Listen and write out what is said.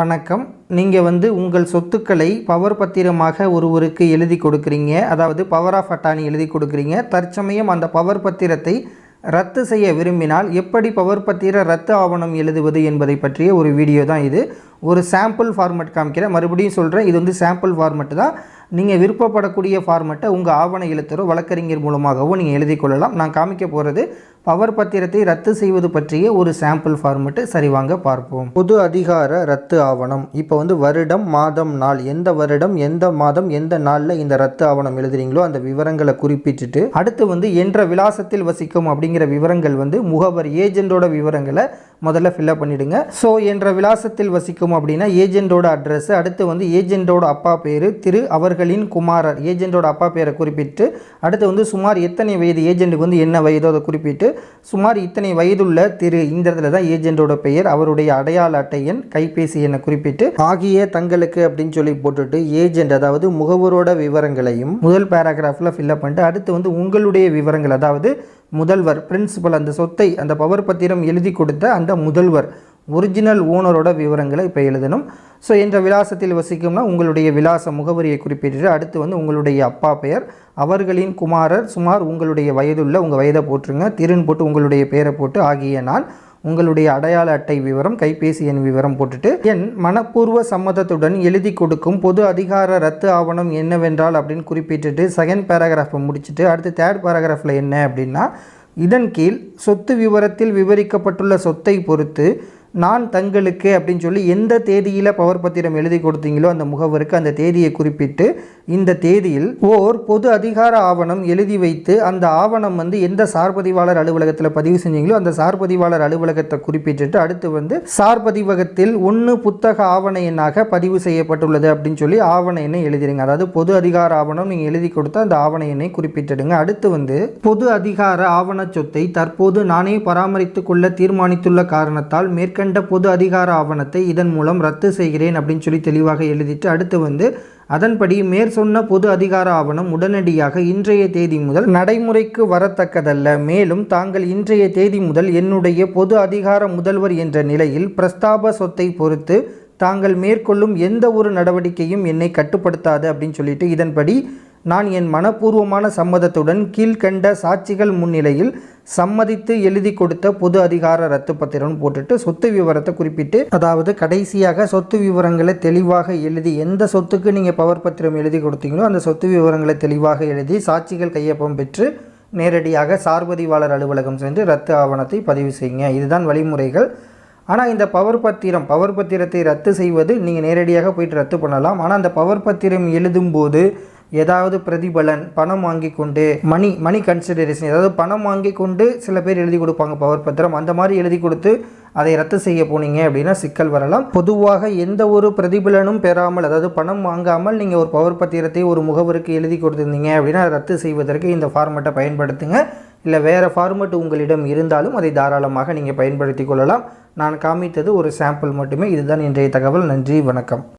வணக்கம். நீங்கள் வந்து உங்கள் சொத்துக்களை பவர் பத்திரமாக ஒருவருக்கு எழுதி கொடுக்குறீங்க. அதாவது பவர் ஆஃப் அட்டானி எழுதி கொடுக்குறீங்க. தற்சமயம் அந்த பவர் பத்திரத்தை ரத்து செய்ய விரும்பினால் எப்படி பவர் பத்திர ரத்து ஆவணம் எழுதுவது என்பதை பற்றிய ஒரு வீடியோ தான் இது. ஒரு சாம்பிள் ஃபார்மேட் காமிக்கிறேன். மறுபடியும் சொல்கிறேன் இது வந்து சாம்பிள் ஃபார்மெட் தான். நீங்கள் விருப்பப்படக்கூடிய ஃபார்மெட்டை உங்கள் ஆவண எழுத்தரோ வழக்கறிஞர் மூலமாகவோ நீங்கள் எழுதி கொள்ளலாம். நான் காமிக்க போகிறது பவர் பத்திரத்தை ரத்து செய்வது பற்றிய ஒரு சாம்பிள் ஃபார்மெட்டு சரிவாங்க பார்ப்போம். பொது அதிகார ரத்து ஆவணம். இப்போ வந்து வருடம் மாதம் நாள். எந்த வருடம் எந்த மாதம் எந்த நாளில் இந்த ரத்து ஆவணம் எழுதுறீங்களோ அந்த விவரங்களை குறிப்பிட்டுட்டு அடுத்து வந்து என்ற விலாசத்தில் வசிக்கும் அப்படிங்கிற விவரங்கள் வந்து முகவர் ஏஜென்ட்டோட விவரங்களை முதல்ல ஃபில்அப் பண்ணிடுங்க. ஸோ என்ற விலாசத்தில் வசிக்கும் அப்படின்னா ஏஜெண்டோட அட்ரஸ் அடுத்து வந்து ஏஜெண்டோட அப்பா பேர் திரு அவர்களின் குமாரர். ஏஜெண்டோட அப்பா பேரை குறிப்பிட்டு அடுத்து வந்து சுமார் எத்தனை வயது ஏஜெண்ட்டுக்கு வந்து என்ன வயதோ அதை குறிப்பிட்டு சுமார் இத்தனை வயதுள்ள திரு இந்த இடத்துல தான் ஏஜெண்டோட பெயர் அவருடைய அடையாள அட்டை எண் கைபேசி எண்ணை குறிப்பிட்டு ஆகிய தங்களுக்கு அப்படின்னு சொல்லி போட்டுட்டு ஏஜெண்ட் அதாவது முகவரோட விவரங்களையும் முதல் பேராகிராஃபில் ஃபில்அப் பண்ணிட்டு அடுத்து வந்து உங்களுடைய விவரங்கள் அதாவது முதல்வர் பிரின்சிபல் அந்த சொத்தை அந்த பவர் பத்திரம் எழுதி கொடுத்த அந்த முதல்வர். ஒரிஜினல் ஓனரோட விவரங்களை இப்போ எழுதணும். ஸோ என்ற விலாசத்தில் வசிக்கும்னா உங்களுடைய விலாச முகவரியை குறிப்பிட்டு அடுத்து வந்து உங்களுடைய அப்பா பெயர் அவர்களின் குமாரர் சுமார் உங்களுடைய வயதுள்ள உங்கள் வயதை போட்டுருங்க திருன்னு போட்டு உங்களுடைய பெயரை போட்டு ஆகிய நாள் உங்களுடைய அடையாள அட்டை விவரம் கைபேசி எண் விவரம் போட்டுட்டு என் மனப்பூர்வ சம்மதத்துடன் எழுதி கொடுக்கும் பொது அதிகார ரத்து ஆவணம் என்னவென்றால் அப்படின்னு குறிப்பிட்டுட்டு செகண்ட் பேராகிராஃபை முடிச்சுட்டு அடுத்து தேர்ட் பேராகிராஃபில் என்ன அப்படின்னா இதன் கீழ் சொத்து விவரத்தில் விவரிக்கப்பட்டுள்ள சொத்தை பொறுத்து நான் தங்களுக்கு அப்படின்னு சொல்லி எந்த தேதியில் பவர் பத்திரம் எழுதி கொடுத்தீங்களோ அந்த முகவருக்கு அந்த தேதியை குறிப்பிட்டு இந்த தேதியில் ஓர் பொது அதிகார ஆவணம் எழுதி வைத்து அந்த ஆவணம் வந்து எந்த சார்பதிவாளர் அலுவலகத்தில் பதிவு செஞ்சீங்களோ அந்த சார்பதிவாளர் அலுவலகத்தை குறிப்பிட்டுட்டு அடுத்து வந்து சார்பதிவகத்தில் ஒன்று புத்தக ஆவண எண்ணாக பதிவு செய்யப்பட்டுள்ளது அப்படின்னு சொல்லி ஆவண எண்ணை எழுதிடுங்க அதாவது பொது அதிகார ஆவணம் நீங்கள் எழுதி கொடுத்த அந்த ஆவண எண்ணை குறிப்பிட்டுடுங்க. அடுத்து வந்து பொது அதிகார ஆவண சொத்தை தற்போது நானே பராமரித்து கொள்ள தீர்மானித்துள்ள காரணத்தால் மேற்கண்ட பொது அதிகார ஆவணத்தை இதன் மூலம் ரத்து செய்கிறேன் அப்படின்னு சொல்லி தெளிவாக எழுதிட்டு அடுத்து வந்து அதன்படி மேற்சொன்ன பொது அதிகார ஆவணம் உடனடியாக இன்றைய தேதி முதல் நடைமுறைக்கு வரத்தக்கதல்ல. மேலும் தாங்கள் இன்றைய தேதி முதல் என்னுடைய பொது அதிகார முதல்வர் என்ற நிலையில் பிரஸ்தாப சொத்தை பொறுத்து தாங்கள் மேற்கொள்ளும் எந்த ஒரு நடவடிக்கையும் என்னை கட்டுப்படுத்தாது அப்படின்னு சொல்லிட்டு இதன்படி நான் என் மனப்பூர்வமான சம்மதத்துடன் கீழ்கண்ட சாட்சிகள் முன்னிலையில் சம்மதித்து எழுதி கொடுத்த பொது அதிகார ரத்து பத்திரம் போட்டுட்டு சொத்து விவரத்தை குறிப்பிட்டு அதாவது கடைசியாக சொத்து விவரங்களை தெளிவாக எழுதி எந்த சொத்துக்கு நீங்கள் பவர் பத்திரம் எழுதி கொடுத்தீங்களோ அந்த சொத்து விவரங்களை தெளிவாக எழுதி சாட்சிகள் கையொப்பம் பெற்று நேரடியாக சார்பதிவாளர் அலுவலகம் சென்று ரத்து ஆவணத்தை பதிவு செய்யுங்க. இதுதான் வழிமுறைகள். ஆனால் இந்த பவர் பத்திரம் பவர் பத்திரத்தை ரத்து செய்வது நீங்கள் நேரடியாக போயிட்டு ரத்து பண்ணலாம். ஆனால் அந்த பவர் பத்திரம் எழுதும்போது ஏதாவது பிரதிபலன் பணம் வாங்கி கொண்டு மணி மணி கன்சிடரேஷன் ஏதாவது பணம் வாங்கி கொண்டு சில பேர் எழுதி கொடுப்பாங்க பவர் பத்திரம். அந்த மாதிரி எழுதி கொடுத்து அதை ரத்து செய்ய போனீங்க அப்படின்னா சிக்கல் வரலாம். பொதுவாக எந்த ஒரு பிரதிபலனும் பெறாமல் அதாவது பணம் வாங்காமல் நீங்கள் ஒரு பவர் பத்திரத்தை ஒரு முகவருக்கு எழுதி கொடுத்துருந்தீங்க அப்படின்னா ரத்து செய்வதற்கு இந்த ஃபார்மெட்டை பயன்படுத்துங்க. இல்லை வேறு ஃபார்மெட் உங்களிடம் இருந்தாலும் அதை தாராளமாக நீங்கள் பயன்படுத்தி கொள்ளலாம். நான் காமித்தது ஒரு சாம்பிள் மட்டுமே. இதுதான் இன்றைய தகவல். நன்றி வணக்கம்.